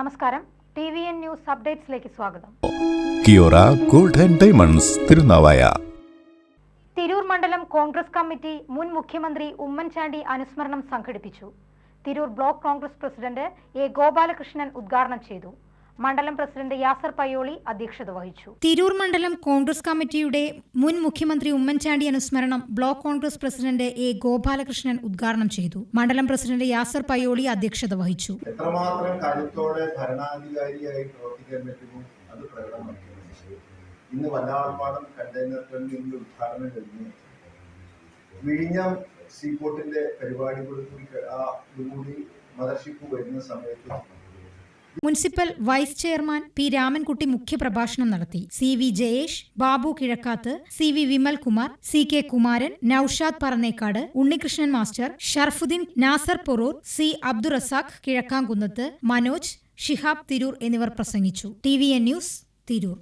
നമസ്കാരം. T V N news അപ്ഡേറ്റ്സിലേക്ക് സ്വാഗതം. Kiora gold and diamonds Tirunavaya. Tirur മണ്ഡലം കോൺഗ്രസ് കമ്മിറ്റി മുൻ മുഖ്യമന്ത്രി ഉമ്മൻചാണ്ടി അനുസ്മരണം സംഘടിപ്പിച്ചു. Tirur block Congress president A Gopalakrishnan ഉദ്ഘാടനം ചെയ്തു. മണ്ഡലം പ്രസിഡന്റ് യാസർ പയ്യോളി അധ്യക്ഷത വഹിച്ചു. തിരൂർ മണ്ഡലം കോൺഗ്രസ് കമ്മിറ്റിയുടെ മുൻ മുഖ്യമന്ത്രി ഉമ്മൻചാണ്ടി അനുസ്മരണം block Congress president A Gopalakrishnan ഉദ്ഘാടനം ചെയ്തു. മണ്ഡലം പ്രസിഡന്റ് യാസർ പയ്യോളി അധ്യക്ഷത വഹിച്ചു. എത്രമാത്രം കരുത്തോടെ ഭരണാധികാരിയായി പ്രവർത്തിക്കാൻ പറ്റുമോ? അത് പ്രകടമാക്കി ഇന്ന് വല്ലാർപാടം കണ്ടെയ്നർ ടെർമിനലിന്റെ ഉദ്ഘാടനം കഴിഞ്ഞു വിഴിഞ്ഞം സീപോർട്ടിന്റെ പരിപാടി കൂടി കൂടി ആ ഇതുകൂടി മദർഷിപ്പ് വരുന്ന സമയത്ത് municipal vice chairman P Ramankutty മുഖ്യപ്രഭാഷണം നടത്തി. C V Jayesh Babu Kizhakkath C V Vimalkumar C K Kumaran Naushad Parannekkad Unnikrishnan master Sharafuddin Nasar Porur C Abdurazak Kizhakkamkunnath Manoj Shihab Tirur എന്നിവർ പ്രസംഗിച്ചു. T V N news Tirur.